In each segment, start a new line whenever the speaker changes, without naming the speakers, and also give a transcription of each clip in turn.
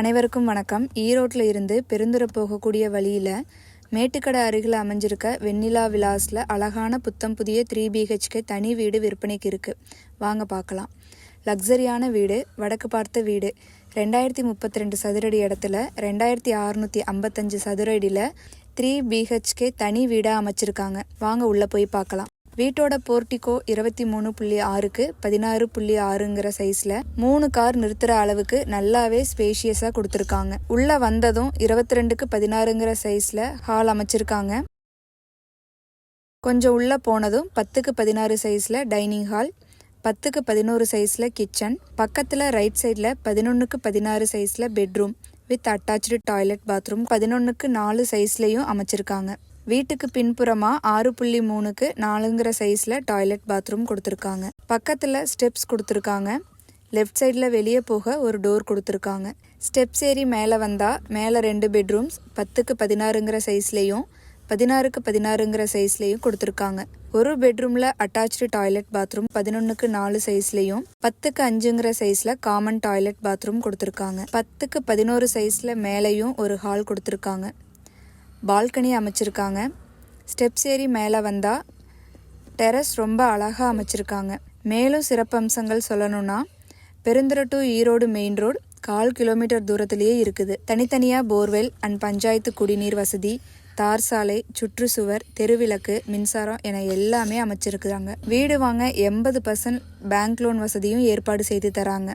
அனைவருக்கும் வணக்கம். ஈரோட்டில் இருந்து பெருந்துரை போகக்கூடிய வழியில் மேட்டுக்கடை அருகில் அமைஞ்சிருக்க வெண்ணிலா விலாஸில் அழகான புத்தம் புதிய த்ரீ பிஹெச்கே தனி வீடு விற்பனைக்கு இருக்குது வாங்க பார்க்கலாம். லக்ஸரியான வீடு வடக்கு பார்த்த வீடு. ரெண்டாயிரத்தி முப்பத்தி ரெண்டு சதுரடி இடத்துல ரெண்டாயிரத்தி அறுநூற்றி ஐம்பத்தஞ்சு சதுர அடியில் த்ரீ பிஹெச்கே தனி வீடாக அமைச்சிருக்காங்க. வாங்க உள்ளே போய் பார்க்கலாம். வீட்டோட போர்ட்டிகோ இருபத்தி மூணு புள்ளி ஆறுக்கு பதினாறு புள்ளி ஆறுங்கிற சைஸில் மூணு கார் நிறுத்துற அளவுக்கு நல்லாவே ஸ்பேஷியஸாக கொடுத்துருக்காங்க. உள்ளே வந்ததும் இருபத்தி ரெண்டுக்கு பதினாறுங்கிற சைஸில் ஹால் அமைச்சிருக்காங்க. கொஞ்சம் உள்ளே போனதும் பத்துக்கு பதினாறு சைஸில் டைனிங் ஹால் பத்துக்கு பதினோரு சைஸில் கிச்சன் பக்கத்தில் ரைட் சைடில் பதினொன்றுக்கு பதினாறு சைஸில் bedroom with attach toilet bathroom பதினொன்றுக்கு நாலு சைஸ்லேயும் அமைச்சிருக்காங்க. வீட்டுக்கு பின்புறமா ஆறு புள்ளி மூணுக்கு நாலுங்கிற சைஸில் டாய்லெட் பாத்ரூம் கொடுத்துருக்காங்க. பக்கத்தில் ஸ்டெப்ஸ் கொடுத்துருக்காங்க. லெஃப்ட் சைடில் வெளியே போக ஒரு டோர் கொடுத்துருக்காங்க. ஸ்டெப்ஸ் ஏறி மேலே வந்தால் மேலே ரெண்டு பெட்ரூம்ஸ் பத்துக்கு பதினாறுங்கிற சைஸ்லேயும் பதினாறுக்கு பதினாறுங்கிற சைஸ்லேயும் கொடுத்துருக்காங்க. ஒரு பெட்ரூமில் அட்டாச்சு டாய்லெட் பாத்ரூம் பதினொன்றுக்கு நாலு சைஸ்லேயும் பத்துக்கு அஞ்சுங்கிற சைஸில் காமன் டாய்லெட் பாத்ரூம் கொடுத்துருக்காங்க. பத்துக்கு பதினோரு சைஸில் மேலேயும் ஒரு ஹால் கொடுத்துருக்காங்க. பால்கனி அமைச்சிருக்காங்க. ஸ்டெப்ஸ் ஏறி மேலே வந்தால் டெரஸ் ரொம்ப அழகாக அமைச்சிருக்காங்க. மேலும் சிறப்பம்சங்கள் சொல்லணும்னா Perundurai to Erode main road call kilometre தூரத்திலேயே இருக்குது. தனித்தனியாக போர்வெல் அண்ட் பஞ்சாயத்து குடிநீர் வசதி தார் சாலை சுற்றுச்சுவர் தெருவிளக்கு மின்சாரம் என எல்லாமே அமைச்சிருக்கிறாங்க. வீடு வாங்க எண்பது பர்சன்ட் பேங்க் லோன் வசதியும் ஏற்பாடு செய்து தராங்க.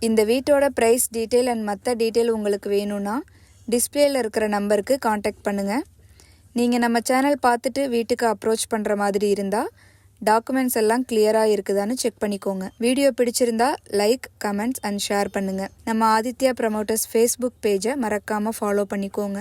இந்த வீட்டோட ப்ரைஸ் டீட்டெயில் அண்ட் மற்ற டீட்டெயில் உங்களுக்கு வேணும்னா டிஸ்பிளேயில் இருக்கிற நம்பருக்கு காண்டாக்ட் பண்ணுங்கள் நீங்கள் நம்ம சேனல் பார்த்துட்டு வீட்டுக்கு அப்ரோச் பண்ணுற மாதிரி இருந்தால் டாக்குமெண்ட்ஸ் எல்லாம் கிளியராக இருக்குதான்னு செக் பண்ணிக்கோங்க. வீடியோ பிடிச்சிருந்தா லைக் கமெண்ட்ஸ் அண்ட் ஷேர் பண்ணுங்கள் நம்ம ஆதித்யா ப்ரமோட்டர்ஸ் ஃபேஸ்புக் பேஜை மறக்காமல் ஃபாலோ பண்ணிக்கோங்க.